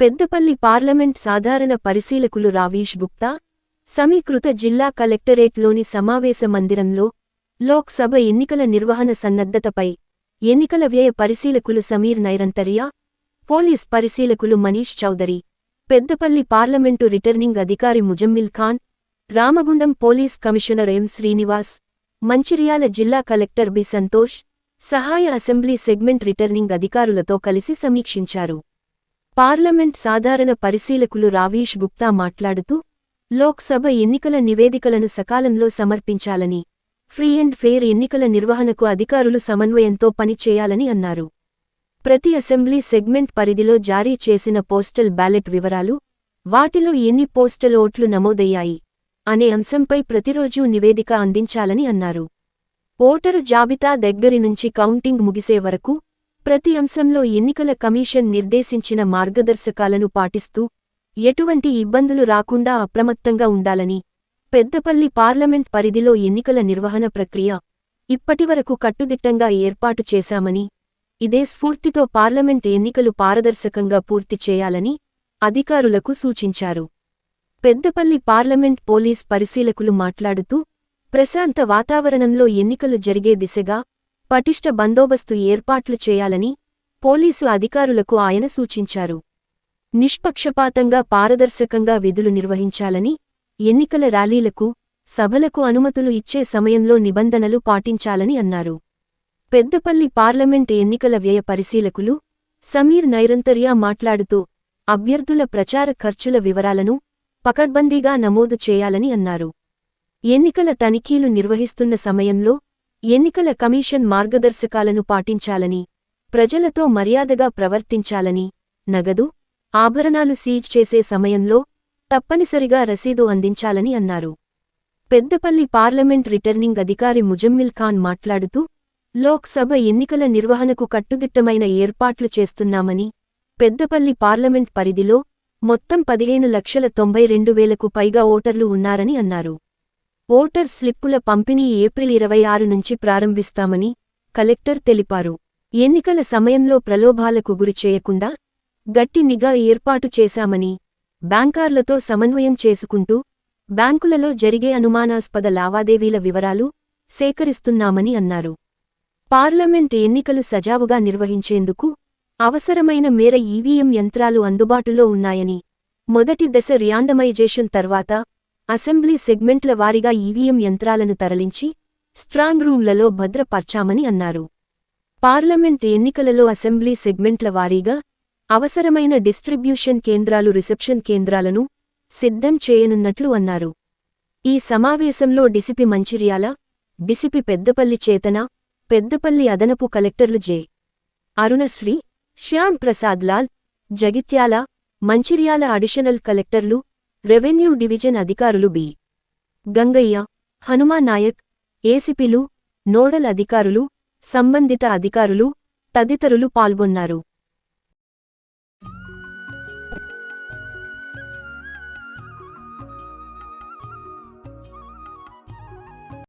Peddapalli parliament సాధారణ పరిశీలకులు రావీష్ గుప్తా సమీకృత జిల్లా కలెక్టరేట్లోని సమావేశ మందిరంలో లోక్సభ ఎన్నికల నిర్వహణ సన్నద్ధతపై ఎన్నికల వ్యయ పరిశీలకులు సమీర్ నైరంతరియా పోలీస్ పరిశీలకులు మనీష్ చౌదరి పెద్దపల్లి పార్లమెంటు రిటర్నింగ్ అధికారి Muzammil Khan Ramagundam police commissioner M Srinivas Mancherial జిల్లా కలెక్టర్ బి సంతోష్ సహాయ అసెంబ్లీ సెగ్మెంట్ రిటర్నింగ్ అధికారులతో కలిసి సమీక్షించారు. పార్లమెంట్ సాధారణ పరిశీలకులు రావీష్ గుప్తా మాట్లాడుతూ లోక్సభ ఎన్నికల నివేదికలను సకాలంలో సమర్పించాలని ఫ్రీ అండ్ ఫెయిర్ ఎన్నికల నిర్వహణకు అధికారులు సమన్వయంతో పనిచేయాలని అన్నారు. ప్రతి అసెంబ్లీ సెగ్మెంట్ పరిధిలో జారీ చేసిన పోస్టల్ బ్యాలెట్ వివరాలు వాటిలో ఎన్ని పోస్టల్ ఓట్లు నమోదయ్యాయి అనే అంశంపై ప్రతిరోజూ నివేదిక అందించాలని అన్నారు. ఓటరు జాబితా దగ్గరి నుంచి కౌంటింగ్ ముగిసే వరకు ప్రతి అంశంలో ఎన్నికల కమిషన్ నిర్దేశించిన మార్గదర్శకాలను పాటిస్తూ ఎటువంటి ఇబ్బందులు రాకుండా అప్రమత్తంగా ఉండాలని పెద్దపల్లి పార్లమెంట్ పరిధిలో ఎన్నికల నిర్వహణ ప్రక్రియ ఇప్పటివరకు కట్టుదిట్టంగా ఏర్పాటు చేశామని ఇదే స్ఫూర్తితో పార్లమెంట్ ఎన్నికలు పారదర్శకంగా పూర్తి చేయాలని అధికారులకు సూచించారు. పెద్దపల్లి పార్లమెంట్ పోలీస్ పరిశీలకులు మాట్లాడుతూ ప్రశాంత వాతావరణంలో ఎన్నికలు జరిగే దిశగా పటిష్ట బందోబస్తు ఏర్పాట్లు చేయాలని పోలీసు అధికారులకు ఆయన సూచించారు. నిష్పక్షపాతంగా పారదర్శకంగా విధులు నిర్వహించాలని ఎన్నికల ర్యాలీలకు సభలకు అనుమతులు ఇచ్చే సమయంలో నిబంధనలు పాటించాలని అన్నారు. పెద్దపల్లి పార్లమెంట్ ఎన్నికల వ్యయ పరిశీలకులు సమీర్ నైరంతర్యా మాట్లాడుతూ అభ్యర్థుల ప్రచార ఖర్చుల వివరాలను పకడ్బందీగా నమోదు చేయాలని అన్నారు. ఎన్నికల తనిఖీలు నిర్వహిస్తున్న సమయంలో ఎన్నికల కమిషన్ మార్గదర్శకాలను పాటించాలని ప్రజలతో మర్యాదగా ప్రవర్తించాలని నగదు ఆభరణాలు సీజ్ చేసే సమయంలో తప్పనిసరిగా రసీదు అందించాలని అన్నారు. పెద్దపల్లి పార్లమెంట్ రిటర్నింగ్ అధికారి ముజమ్మిల్ ఖాన్ మాట్లాడుతూ లోక్సభ ఎన్నికల నిర్వహణకు కట్టుదిట్టమైన ఏర్పాట్లు చేస్తున్నామని పెద్దపల్లి పార్లమెంట్ పరిధిలో మొత్తం పదిహేను లక్షల తొంభై రెండు వేలకు పైగా ఓటర్లు ఉన్నారని అన్నారు. ఓటర్ స్లిప్పుల పంపిణీ ఏప్రిల్ ఇరవై ఆరు నుంచి ప్రారంభిస్తామని కలెక్టర్ తెలిపారు. ఎన్నికల సమయంలో ప్రలోభాలకు గురి చేయకుండా గట్టి నిఘా ఏర్పాటు చేశామని బ్యాంకర్లతో సమన్వయం చేసుకుంటూ బ్యాంకులలో జరిగే అనుమానాస్పద లావాదేవీల వివరాలు సేకరిస్తున్నామని అన్నారు. పార్లమెంట్ ఎన్నికలు సజావుగా నిర్వహించేందుకు అవసరమైన మేర ఈవీఎం యంత్రాలు అందుబాటులో ఉన్నాయని మొదటి దశ రియాండమైజేషన్ తర్వాత అసెంబ్లీ సెగ్మెంట్ల వారీగా ఈవీఎం యంత్రాలను తరలించి స్ట్రాంగ్ రూమ్లలో భద్రపర్చామని అన్నారు. పార్లమెంట్ ఎన్నికలలో అసెంబ్లీ సెగ్మెంట్ల వారీగా అవసరమైన డిస్ట్రిబ్యూషన్ కేంద్రాలు రిసెప్షన్ కేంద్రాలను సిద్ధం చేయనున్నట్లు అన్నారు. ఈ సమావేశంలో డిసిపి మంచిర్యాల డిసిపి పెద్దపల్లి చేతన పెద్దపల్లి అదనపు కలెక్టర్లు జె. అరుణశ్రీ శ్యామ్ ప్రసాద్ లాల్ జగిత్యాల మంచిర్యాల అడిషనల్ కలెక్టర్లు రెవెన్యూ డివిజన్ అధికారులు బి. గంగయ్య హనుమా నాయక్ ఏసిపిలు నోడల్ అధికారులు సంబంధిత అధికారులు తదితరులు పాల్గొన్నారు.